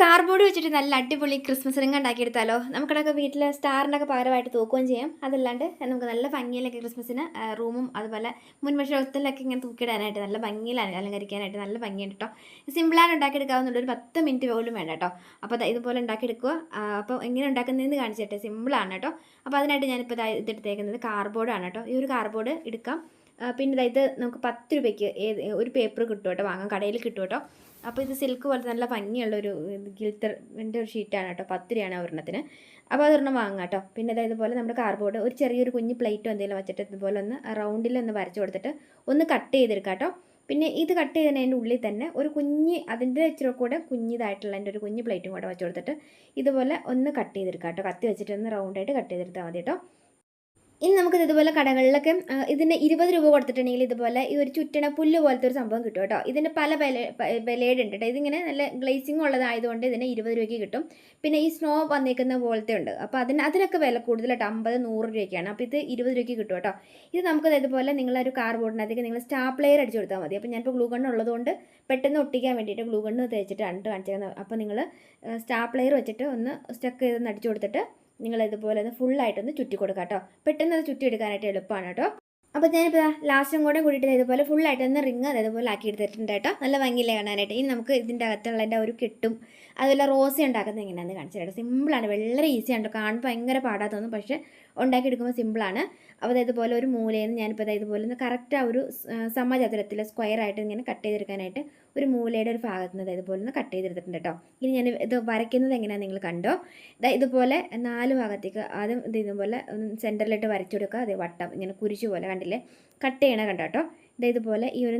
Cardboard വെച്ചിട്ട് നല്ല അടിപൊളി ക്രിസ്മസ് റിംഗ് ഉണ്ടാക്കിയെടുത്താലോ? നമുക്കിടൊക്കെ വീട്ടിൽ സ്റ്റാറിനൊക്കെ പകരമായിട്ട് തൂക്കുകയും ചെയ്യാം. അതല്ലാണ്ട് നമുക്ക് നല്ല ഭംഗിയിലൊക്കെ ക്രിസ്മസിന് റൂമും അതുപോലെ മുൻവശത്തിലൊക്കെ ഇങ്ങനെ തൂക്കിയിടാനായിട്ട് നല്ല ഭംഗിയിൽ അലങ്കരിക്കാനായിട്ട്. നല്ല ഭംഗിയുണ്ട് കേട്ടോ സിമ്പിളാണ് ഉണ്ടാക്കിയെടുക്കാവുന്നുള്ളൂ ഒരു പത്ത് മിനിറ്റ് പോലും വേണ്ട കേട്ടോ അപ്പോൾ ഇതുപോലെ ഉണ്ടാക്കിയെടുക്കുക. അപ്പോൾ എങ്ങനെ ഉണ്ടാക്കുന്നതെന്ന് കാണിച്ചിട്ട് സിമ്പിളാണ് കേട്ടോ അപ്പോൾ അതിനായിട്ട് ഞാനിപ്പോൾ ഇതെടുത്തേക്കുന്നത് കാർബോർഡാണ് കേട്ടോ ഈ ഒരു കാർബോർഡ് എടുക്കാം. പിന്നെ ഇത് നമുക്ക് പത്ത് രൂപയ്ക്ക് ഏത് ഒരു പേപ്പർ കിട്ടും കേട്ടോ വാങ്ങാൻ കടയിൽ കിട്ടും കേട്ടോ. അപ്പോൾ ഇത് സിൽക്ക് പോലത്തെ നല്ല ഭംഗിയുള്ള ഒരു ഗിൽത്തറിന്റെ ഒരു ഷീറ്റാണ് കേട്ടോ പത്ത് രൂപയാണ് ഒരെണ്ണത്തിന്. അപ്പോൾ അതൊരെണ്ണം വാങ്ങാം കേട്ടോ. പിന്നെ അതായത് പോലെ നമ്മുടെ കാർഡ്ബോർഡ് ഒരു ചെറിയൊരു കുഞ്ഞ് പ്ലേറ്റോ എന്തെങ്കിലും വെച്ചിട്ട് ഇതുപോലെ ഒന്ന് റൗണ്ടിൽ ഒന്ന് വരച്ച് കൊടുത്തിട്ട് ഒന്ന് കട്ട് ചെയ്തെടുക്കാം കേട്ടോ. പിന്നെ ഇത് കട്ട് ചെയ്തതിന്റെ ഉള്ളിൽ തന്നെ ഒരു കുഞ്ഞ് അതിന്റെ ഇച്ചിരി കൂടെ കുഞ്ഞിതായിട്ടുള്ള എന്റെ ഒരു കുഞ്ഞ് പ്ലേറ്റും കൂടെ വെച്ച് കൊടുത്തിട്ട് ഇതുപോലെ ഒന്ന് കട്ട് ചെയ്തെടുക്കാം കേട്ടോ. കത്തി വെച്ചിട്ട് ഒന്ന് റൗണ്ടായിട്ട് കട്ട് ചെയ്തെടുത്താൽ മതി കേട്ടോ. ഇനി നമുക്കിത് ഇതുപോലെ കടകളിലൊക്കെ ഇതിന് ഇരുപത് രൂപ കൊടുത്തിട്ടുണ്ടെങ്കിൽ ഇതുപോലെ ഈ ഒരു ചുറ്റണ പുല്ല് പോലത്തെ ഒരു സംഭവം കിട്ടും കേട്ടോ. ഇതിന് പല വില വിലയുടെ ഉണ്ട് കേട്ടോ. ഇതിങ്ങനെ നല്ല ഗ്ലേസിങ് ഉള്ളതായതുകൊണ്ട് ഇതിന് ഇരുപത് രൂപയ്ക്ക് കിട്ടും. പിന്നെ ഈ സ്നോ വന്നേക്കുന്ന പോലത്തെ ഉണ്ട്. അപ്പോൾ അതിന് അതിനൊക്കെ വില കൂടുതൽ കേട്ടോ. അമ്പത് നൂറ് രൂപയ്ക്കാണ്. അപ്പോൾ ഇത് ഇരുപത് രൂപയ്ക്ക് കിട്ടും കേട്ടോ. ഇത് നമുക്ക് ഇതുപോലെ നിങ്ങളൊരു കാർബോർഡിനകത്തേക്ക് നിങ്ങൾ സ്റ്റാപ്ലെയർ അടിച്ചു കൊടുത്താൽ മതി. അപ്പോൾ ഞാനിപ്പോൾ ഗ്ലൂ ഗണ്ണ് ഉള്ളതുകൊണ്ട് പെട്ടെന്ന് ഒട്ടിക്കാൻ വേണ്ടിയിട്ട് ഗ്ലൂ ഗണ്ണ് തേച്ചിട്ടാണ് കാണിച്ചേക്കുന്നത്. അപ്പോൾ നിങ്ങൾ സ്റ്റാപ്ലെയർ വെച്ചിട്ട് ഒന്ന് സ്റ്റക്ക് ചെയ്തൊന്ന് അടിച്ചു കൊടുത്തിട്ട് നിങ്ങൾ ഇതുപോലെ ഒന്ന് ഫുള്ളായിട്ടൊന്ന് ചുറ്റി കൊടുക്കുക കേട്ടോ പെട്ടെന്ന് അത് ചുറ്റി എടുക്കാനായിട്ട് എളുപ്പമാണ് കേട്ടോ അപ്പോൾ ഞാനിപ്പോൾ ലാസ്റ്റും കൂടെ കൂടിയിട്ട് ഇതുപോലെ ഫുള്ളായിട്ട് ഒന്ന് റിങ് അതേപോലെ ആക്കി എടുത്തിട്ടുണ്ട് കേട്ടോ. നല്ല ഭംഗിയില്ലേ കാണാനായിട്ട്. ഇനി നമുക്ക് ഇതിന്റെ അകത്തുള്ളതിന്റെ ഒരു കെട്ടും അതുപോലെ റോസി ഉണ്ടാക്കുന്നത് എങ്ങനെയാണെന്ന് കാണിച്ചു തരാം. സിമ്പിളാണ്. വളരെ ഈസിയാണ് കാണുമ്പോൾ ഭയങ്കര പാടാ തോന്നും. പക്ഷേ ഉണ്ടാക്കിയെടുക്കുമ്പോൾ സിമ്പിളാണ്. അപ്പോൾ ഇതുപോലെ ഒരു മൂലയിൽ നിന്ന് ഞാനിപ്പോൾ ഇതുപോലെ ഒന്ന് കറക്റ്റ് ആ ഒരു സമചതുരത്തിൽ സ്ക്വയർ ആയിട്ട് ഇങ്ങനെ കട്ട് ചെയ്തെടുക്കാനായിട്ട് ഒരു മൂലയുടെ ഒരു ഭാഗത്ത് നിന്ന് ഇതുപോലെ ഒന്ന് കട്ട് ചെയ്തെടുത്തിട്ടുണ്ട് കേട്ടോ ഇനി ഞാൻ ഇത് വരയ്ക്കുന്നത് എങ്ങനെയാണെന്ന് നിങ്ങൾ കണ്ടോ? ഇതാ ഇതുപോലെ നാല് ഭാഗത്തേക്ക് ആദ്യം ഇത് ഇതുപോലെ സെന്ററിലിട്ട് വരച്ചു കൊടുക്കുക. അതേ വട്ടം ഇങ്ങനെ കുരിശു പോലെ കണ്ടില്ലേ? കട്ട് ചെയ്യണ കണ്ടോ കേട്ടോ ഇതുപോലെ ഈ ഒരു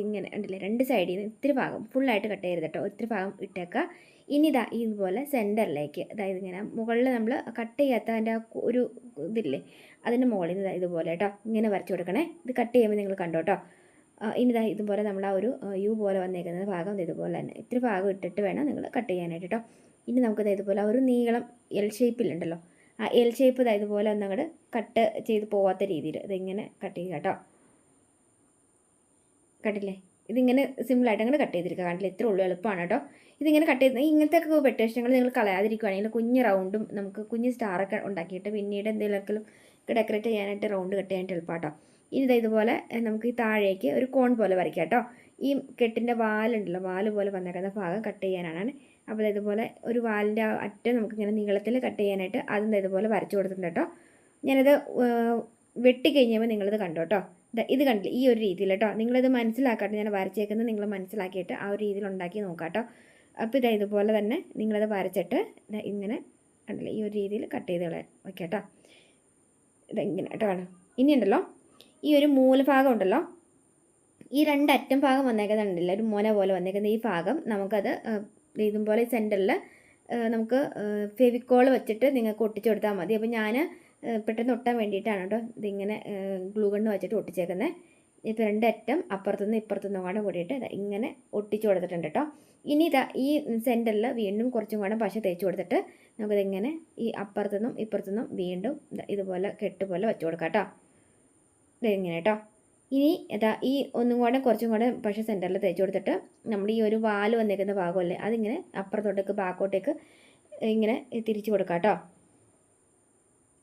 ഇങ്ങനെ ഉണ്ടല്ലേ രണ്ട് സൈഡിൽ നിന്ന് ഇത്തിരി ഭാഗം ഫുള്ളായിട്ട് കട്ട് ചെയ്യരുത് കേട്ടോ ഇത്തിരി ഭാഗം ഇട്ടേക്കുക ഇനി ഇതാ ഇതുപോലെ സെന്ററിലേക്ക് അതായത് ഇങ്ങനെ മുകളിൽ നമ്മൾ കട്ട് ചെയ്യാത്ത അതിന്റെ ഒരു ഇതില്ലേ അതിന്റെ മുകളിൽ നിന്ന് ഇതുപോലെ കേട്ടോ ഇങ്ങനെ വരച്ചു കൊടുക്കണേ. ഇത് കട്ട് ചെയ്യുമ്പോൾ നിങ്ങൾ കണ്ടോ കേട്ടോ ഇനി ഇതാ ഇതുപോലെ നമ്മൾ ആ ഒരു യു പോലെ വന്നേക്കുന്ന ഭാഗം ഇതുപോലെ തന്നെ. ഇത്തിരി ഭാഗം ഇട്ടിട്ട് വേണം നിങ്ങൾ കട്ട് ചെയ്യാനായിട്ട് കേട്ടോ ഇനി നമുക്ക് ദേ ഇതുപോലെ ഒരു നീളം എൽ ഷേപ്പിലുണ്ടല്ലോ ആ എൽ ഷേപ്പ് ഇതാ ഇതുപോലെ ഒന്ന് അങ്ങോട്ട് കട്ട് ചെയ്ത് പോവാത്ത രീതിയിൽ ഇതിങ്ങനെ കട്ട് ചെയ്യുക കേട്ടോ കണ്ടില്ലേ? ഇതിങ്ങനെ സിമ്പിളായിട്ട് അങ്ങനെ കട്ട് ചെയ്തിരിക്കുക. കണ്ടില്ലേ? ഇത്ര ഉള്ളൂ എളുപ്പമാണ് കേട്ടോ. ഇതിങ്ങനെ കട്ട് ചെയ്ത് ഇങ്ങനത്തെ ഒക്കെ നിങ്ങൾ കളയാതിരിക്കുകയാണെങ്കിൽ കുഞ്ഞ് റൗണ്ടും നമുക്ക് കുഞ്ഞ് സ്റ്റാറൊക്കെ ഉണ്ടാക്കിയിട്ട് പിന്നീട് എന്തെങ്കിലുമൊക്കെ ഡെക്കറേറ്റ് ചെയ്യാനായിട്ട് റൗണ്ട് കട്ട് ചെയ്യാനായിട്ട് എളുപ്പമാട്ടോ ഇനി ഇതുപോലെ നമുക്ക് ഈ താഴേക്ക് ഒരു കോൺ പോലെ വരയ്ക്കാം കേട്ടോ. ഈ കെട്ടിന്റെ വാലുണ്ടല്ലോ. വാൽ പോലെ വന്നേക്കുന്ന ഭാഗം കട്ട് ചെയ്യാനാണ്. അപ്പോൾ ഇതുപോലെ ഒരു വാലിന്റെ അറ്റം നമുക്ക് ഇങ്ങനെ നീളത്തിൽ കട്ട് ചെയ്യാനായിട്ട് അതും ഇതുപോലെ വരച്ചു കൊടുത്തിട്ടുണ്ട് കേട്ടോ. ഞാനത് വെട്ടി കഴിഞ്ഞപ്പോൾ നിങ്ങളിത് കണ്ടോ കേട്ടോ. ഇത് കണ്ടില്ല? ഈ ഒരു രീതിയിൽ കേട്ടോ. നിങ്ങളിത് മനസ്സിലാക്കാട്ടോ ഞാൻ വരച്ചേക്കുന്നത് നിങ്ങൾ മനസ്സിലാക്കിയിട്ട് ആ ഒരു രീതിയിൽ ഉണ്ടാക്കി നോക്കാട്ടോ കേട്ടോ. അപ്പോൾ ഇതാ ഇതുപോലെ തന്നെ നിങ്ങളത് വരച്ചിട്ട് ഇതാ ഇങ്ങനെ കണ്ടില്ലേ? ഈ ഒരു രീതിയിൽ കട്ട് ചെയ്ത് കളയാം. ഓക്കെ കേട്ടോ. ഇതാ ഇങ്ങനെ കേട്ടോ കാണാം ഇനി ഉണ്ടല്ലോ ഈ ഒരു മൂലഭാഗം ഉണ്ടല്ലോ. ഈ രണ്ട് അറ്റം ഭാഗം വന്നേക്കുന്നുണ്ടല്ലോ ഒരു മുന പോലെ വന്നേക്കുന്ന ഈ ഭാഗം. നമുക്കത് ഇതുപോലെ സെന്ററിൽ നമുക്ക് ഫെവിക്കോൾ വെച്ചിട്ട് നിങ്ങൾക്ക് ഒട്ടിച്ചു കൊടുത്താൽ മതി. അപ്പോൾ ഞാൻ പെട്ടെന്ന് ഒട്ടാൻ വേണ്ടിയിട്ടാണ് കേട്ടോ ഇതിങ്ങനെ ഗ്ലൂ കണ്ണ് വെച്ചിട്ട് ഒട്ടിച്ചേക്കുന്നത് ഇപ്പോൾ രണ്ടറ്റം അപ്പുറത്തുനിന്ന് ഇപ്പുറത്തുനിന്നും കൂടെ കൂടിയിട്ട് ഇങ്ങനെ ഒട്ടിച്ചു കൊടുത്തിട്ടുണ്ട് കേട്ടോ. ഇനി ഇതാ ഈ സെന്ററിൽ വീണ്ടും കുറച്ചും കൂടെ പശ തേച്ച് കൊടുത്തിട്ട് നമുക്കിതിങ്ങനെ ഈ അപ്പുറത്തുനിന്നും ഇപ്പുറത്തുനിന്നും വീണ്ടും ഇതുപോലെ കെട്ട് പോലെ വെച്ച് കൊടുക്കാം കേട്ടോ. ഇതിങ്ങനെ കേട്ടോ. ഇനി ഇതാ ഈ ഒന്നും കൂടെ കുറച്ചും കൂടെ പശ സെന്ററിൽ തേച്ച് കൊടുത്തിട്ട് നമ്മൾ ഈ ഒരു വാൽ വന്നേക്കുന്ന ഭാഗമല്ലേ അതിങ്ങനെ അപ്പുറത്തോട്ടേക്ക് ബാക്കോട്ടേക്ക് ഇങ്ങനെ തിരിച്ചു കൊടുക്കാം കേട്ടോ.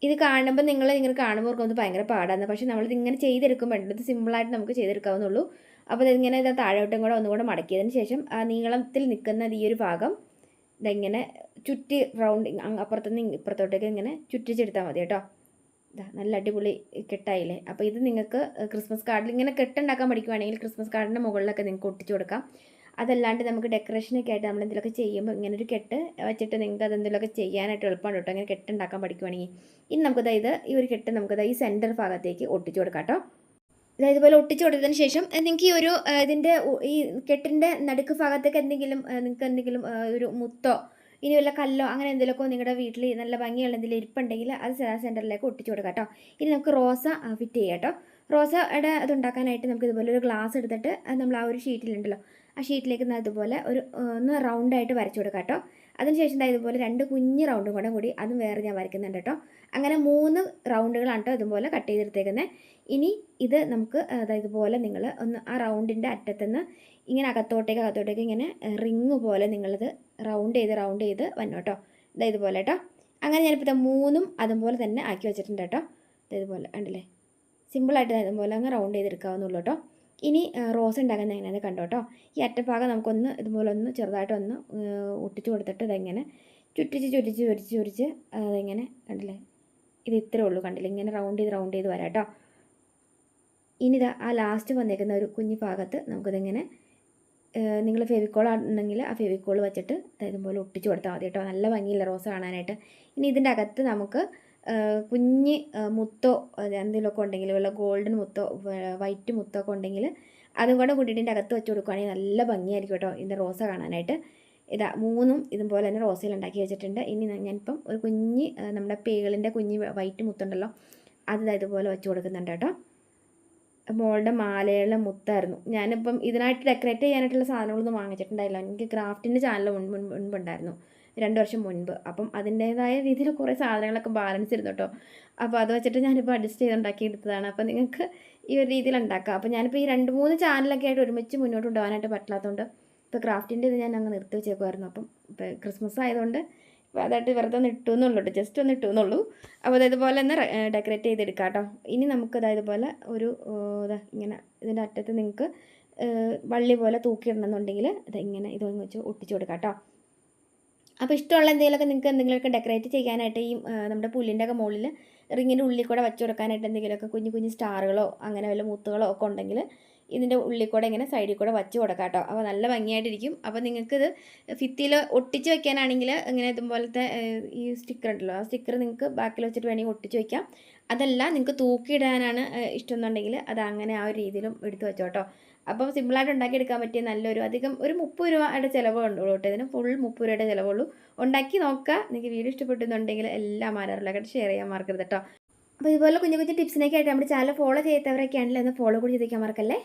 ഇത് കാണുമ്പോൾ നിങ്ങൾ ഇങ്ങനെ കാണുമ്പോൾ ഓർക്കുന്നത് ഭയങ്കര പാടാണ്. പക്ഷേ നമ്മളിത് ഇങ്ങനെ ചെയ്തെടുക്കുമ്പോൾ ഇത് സിമ്പിളായിട്ട് നമുക്ക് ചെയ്തെടുക്കാവുന്നുള്ളൂ അപ്പോൾ ഇതിങ്ങനെ ഇത് താഴോട്ടും കൂടെ ഒന്നും കൂടെ മടക്കിയതിന് ശേഷം ആ നീളത്തിൽ നിൽക്കുന്ന ഈ ഒരു ഭാഗം ഇതെങ്ങനെ ചുറ്റി റൗണ്ട് അപ്പുറത്തുനിന്ന് ഇപ്പുറത്തോട്ടേക്ക് ഇങ്ങനെ ചുറ്റിച്ചെടുത്താൽ മതി കേട്ടോ. ഇതാ നല്ല അടിപൊളി കെട്ടായില്ലേ? അപ്പോൾ ഇത് നിങ്ങൾക്ക് ക്രിസ്മസ് കാർഡിൽ ഇങ്ങനെ കെട്ടുണ്ടാക്കാൻ പഠിക്കുവാണെങ്കിൽ ക്രിസ്മസ് കാർഡിന്റെ മുകളിലൊക്കെ നിങ്ങൾക്ക് ഒട്ടിച്ചു കൊടുക്കാം. അതല്ലാണ്ട് നമുക്ക് ഡെക്കറേഷനൊക്കെ ആയിട്ട് നമ്മൾ എന്തെങ്കിലുമൊക്കെ ചെയ്യുമ്പോൾ ഇങ്ങനെ ഒരു കെട്ട് വെച്ചിട്ട് നിങ്ങൾക്ക് അത് എന്തെങ്കിലുമൊക്കെ ചെയ്യാനായിട്ട് എളുപ്പമാണ് കേട്ടോ. അങ്ങനെ കെട്ടുണ്ടാക്കാൻ പഠിക്കുവാണെങ്കിൽ. ഇനി നമുക്കത് ഇത് ഈ ഒരു കെട്ട് നമുക്കത് ഈ സെന്റർ ഭാഗത്തേക്ക് ഒട്ടിച്ചു കൊടുക്കാം കേട്ടോ. അതായത് ഇതുപോലെ ഒട്ടിച്ചു കൊടുത്തതിന് ശേഷം നിങ്ങൾക്ക് ഈ ഒരു ഇതിന്റെ ഈ കെട്ടിന്റെ നടുക്ക് ഭാഗത്തേക്ക് എന്തെങ്കിലും നിങ്ങൾക്ക് എന്തെങ്കിലും ഒരു മുത്തോ ഇനി വല്ല കല്ലോ അങ്ങനെ എന്തെങ്കിലുമൊക്കെ നിങ്ങളുടെ വീട്ടിൽ നല്ല ഭംഗിയുള്ള എന്തെങ്കിലും ഇരിപ്പുണ്ടെങ്കിൽ അത് സെന്ററിലേക്ക് ഒട്ടിച്ചു കൊടുക്കാം കേട്ടോ. ഇനി നമുക്ക് റോസ ഫിറ്റ് ചെയ്യാം കേട്ടോ. റോസയുടെ ഇത് ഉണ്ടാക്കാനായിട്ട് നമുക്ക് ഇതുപോലെ ഒരു ഗ്ലാസ് എടുത്തിട്ട് നമ്മൾ ആ ഒരു ഷീറ്റിലുണ്ടല്ലോ ആ ഷീറ്റിലേക്ക് അതുപോലെ ഒരു ഒന്ന് റൗണ്ടായിട്ട് വരച്ചു കൊടുക്കാം കേട്ടോ. അതിനുശേഷം ദാ ഇതുപോലെ രണ്ട് കുഞ്ഞ് റൗണ്ടും കൂടെ കൂടി അതും വേറെ ഞാൻ വരയ്ക്കുന്നുണ്ട് കേട്ടോ. അങ്ങനെ മൂന്ന് റൗണ്ടുകളാണ് കേട്ടോ ഇതുപോലെ കട്ട് ചെയ്തെടുത്തേക്കുന്നത് ഇനി ഇത് നമുക്ക് അതായത് ഇതുപോലെ നിങ്ങൾ ഒന്ന് ആ റൗണ്ടിന്റെ അറ്റത്തുനിന്ന് ഇങ്ങനെ അകത്തോട്ടേക്ക് അകത്തോട്ടേക്ക് ഇങ്ങനെ റിങ് പോലെ നിങ്ങളിത് റൗണ്ട് ചെയ്ത് റൗണ്ട് ചെയ്ത് വന്നു കേട്ടോ. ഇതാ ഇതുപോലെ കേട്ടോ. അങ്ങനെ ഞാനിപ്പോൾ മൂന്നും അതുപോലെ തന്നെ ആക്കി വെച്ചിട്ടുണ്ട് കേട്ടോ. ഇതുപോലെ കണ്ടില്ലേ? സിമ്പിളായിട്ട് ഇതുപോലെ അങ്ങ് റൗണ്ട് ചെയ്തെടുക്കാവുന്നുള്ളൂ കേട്ടോ. ഇനി റോസ് ഉണ്ടാക്കുന്ന എങ്ങനെയാണ് കണ്ടോ കേട്ടോ. ഈ അറ്റഭാഗം നമുക്കൊന്ന് ഇതുപോലെ ഒന്ന് ചെറുതായിട്ടൊന്ന് ഒട്ടിച്ച് കൊടുത്തിട്ട് ഇതെങ്ങനെ ചുറ്റിച്ച് ചുറ്റിച്ച് ചുരിച്ച് ചുരിച്ച് അതെങ്ങനെ കണ്ടില്ലേ? ഇത് ഇത്രേ ഉള്ളൂ കണ്ടില്ല? ഇങ്ങനെ റൗണ്ട് ചെയ്ത് റൗണ്ട് ചെയ്ത് വരാം കേട്ടോ. ഇനി ഇതാ ആ ലാസ്റ്റ് വന്നേക്കുന്ന ഒരു കുഞ്ഞു ഭാഗത്ത് നമുക്കിതിങ്ങനെ നിങ്ങൾ ഫെവിക്കോൾ ആണെങ്കിൽ ആ ഫെവിക്കോൾ വെച്ചിട്ട് ഇതുപോലെ ഒട്ടിച്ച് കൊടുത്താൽ മതി കേട്ടോ. നല്ല ഭംഗിയില്ല റോസ് കാണാനായിട്ട്. ഇനി ഇതിന്റെ അകത്ത് നമുക്ക് കുഞ്ഞ് മുത്തോ എന്തെങ്കിലും എന്തെങ്കിലുമൊക്കെ ഉണ്ടെങ്കിൽ വല്ല ഗോൾഡൻ മുത്തോ വൈറ്റ് മുത്തോ ഒക്കെ ഉണ്ടെങ്കിൽ അതും കൂടെ കൂട്ടിയിട്ട് അകത്ത് വെച്ച് കൊടുക്കുകയാണെങ്കിൽ നല്ല ഭംഗിയായിരിക്കും കേട്ടോ ഇതിന്റെ റോസ കാണാനായിട്ട്. ഇതാ മൂന്നും ഇതുപോലെ തന്നെ റോസയിൽ ഉണ്ടാക്കി വെച്ചിട്ടുണ്ട്. ഇനി ഞാനിപ്പം ഒരു കുഞ്ഞ് നമ്മുടെ പേളിന്റെ കുഞ്ഞ് വൈറ്റ് മുത്തുണ്ടല്ലോ അത് ഇതാ ഇതുപോലെ വെച്ച് കൊടുക്കുന്നുണ്ട് കേട്ടോ. മോളുടെ മാലയുള്ള മുത്തായിരുന്നു. ഞാനിപ്പം ഇതിനായിട്ട് ഡെക്കറേറ്റ് ചെയ്യാനായിട്ടുള്ള സാധനങ്ങളൊന്നും വാങ്ങിച്ചിട്ടുണ്ടായില്ല. എനിക്ക് ക്രാഫ്റ്റിന്റെ ചാനൽ മുൻപ് മുൻപുണ്ടായിരുന്നു രണ്ട് വർഷം മുൻപ്. അപ്പം അതിന്റേതായ രീതിയിൽ കുറേ സാധനങ്ങളൊക്കെ ബാലൻസ് ഇരുന്നു കേട്ടോ അപ്പോൾ അത് വെച്ചിട്ട് ഞാനിപ്പോൾ അഡ്ജസ്റ്റ് ചെയ്ത് ഉണ്ടാക്കിയെടുത്തതാണ്. അപ്പോൾ നിങ്ങൾക്ക് ഈ ഒരു രീതിയിൽ ഉണ്ടാക്കാം. അപ്പോൾ ഞാനിപ്പോൾ ഈ രണ്ട് മൂന്ന് ചാനലൊക്കെ ആയിട്ട് ഒരുമിച്ച് മുന്നോട്ട് കൊണ്ടുപോകാനായിട്ട് പറ്റാത്തതുകൊണ്ട് ഇപ്പോൾ ക്രാഫ്റ്റിന്റെ ഇത് ഞാൻ അങ്ങ് നിർത്തി വെച്ചേക്കുമായിരുന്നു അപ്പം ഇപ്പോൾ ക്രിസ്മസ് ആയതുകൊണ്ട് ഇപ്പോൾ അതായിട്ട് വെറുതെ ഒന്ന് ഇട്ടു എന്നുള്ളൂ. ജസ്റ്റ് ഒന്ന് ഇട്ടു എന്നുള്ളൂ. അപ്പോൾ അതായത് ഇതുപോലെ ഒന്ന് ഡെക്കറേറ്റ് ചെയ്തെടുക്കാം കേട്ടോ. ഇനി നമുക്ക് ഇതാ ഇതുപോലെ ഒരു ഇതാ ഇങ്ങനെ ഇതിന്റെ അറ്റത്ത് നിങ്ങൾക്ക് വള്ളി പോലെ തൂക്കിയിടണമെന്നുണ്ടെങ്കിൽ ഇങ്ങനെ ഇതൊന്ന് വെച്ച് ഒട്ടിച്ചു കൊടുക്കാം കേട്ടോ. അപ്പോൾ ഇഷ്ടമുള്ള എന്തെങ്കിലുമൊക്കെ നിങ്ങൾക്ക് എന്തെങ്കിലുമൊക്കെ ഡെക്കറേറ്റ് ചെയ്യാനായിട്ട് ഈ നമ്മുടെ പുല്ലിന്റെ ഒക്കെ മുകളിൽ റിങ്ങിന്റെ ഉള്ളിൽ കൂടെ വെച്ച് കൊടുക്കാനായിട്ട് എന്തെങ്കിലുമൊക്കെ കുഞ്ഞു കുഞ്ഞു സ്റ്റാറുകളോ അങ്ങനെ വല്ല മുത്തുകളോ ഒക്കെ ഉണ്ടെങ്കിൽ ഇതിന്റെ ഉള്ളിൽ കൂടെ ഇങ്ങനെ സൈഡിൽ കൂടെ വച്ച് കൊടുക്കാം കേട്ടോ. അപ്പോൾ നല്ല ഭംഗിയായിട്ടിരിക്കും. അപ്പോൾ നിങ്ങൾക്കിത് ഫിത്തിയിൽ ഒട്ടിച്ച് വെക്കാനാണെങ്കിൽ ഇങ്ങനെ ഇതുപോലത്തെ ഈ സ്റ്റിക്കർ ഉണ്ടല്ലോ ആ സ്റ്റിക്കർ നിങ്ങൾക്ക് ബാക്കിൽ വെച്ചിട്ട് വേണമെങ്കിൽ ഒട്ടിച്ച് വയ്ക്കാം അതല്ല നിങ്ങൾക്ക് തൂക്കിയിടാനാണ് ഇഷ്ടം എന്നുണ്ടെങ്കിൽ അത് അങ്ങനെ ആ ഒരു രീതിയിലും എടുത്ത് വെച്ചോ കേട്ടോ അപ്പം സിമ്പിളായിട്ട് ഉണ്ടാക്കിയെടുക്കാൻ പറ്റിയ നല്ലൊരു അധികം ഒരു മുപ്പത് രൂപയുടെ ചിലവ് ഉള്ളൂ കേട്ടോ ഇതിന് ഫുൾ മുപ്പത് രൂപയുടെ ചിലവുള്ളൂ. ഉണ്ടാക്കി നോക്കുക നിങ്ങൾക്ക് വീഡിയോ ഇഷ്ടപ്പെട്ടുന്നുണ്ടെങ്കിൽ എല്ലാ ആരാറിലായിട്ട് ഷെയർ ചെയ്യാൻ മറക്കരുത് കേട്ടോ അപ്പോൾ ഇതുപോലെ കുഞ്ഞു കുഞ്ഞു ടിപ്സിനൊക്കെ ആയിട്ട് നമ്മുടെ ചാനൽ ഫോളോ ചെയ്യാത്തവരൊക്കെ ആണെങ്കിൽ ഒന്ന് ഫോളോ കൂടി ചെയ്തേക്കാൻ മറക്കല്ലേ?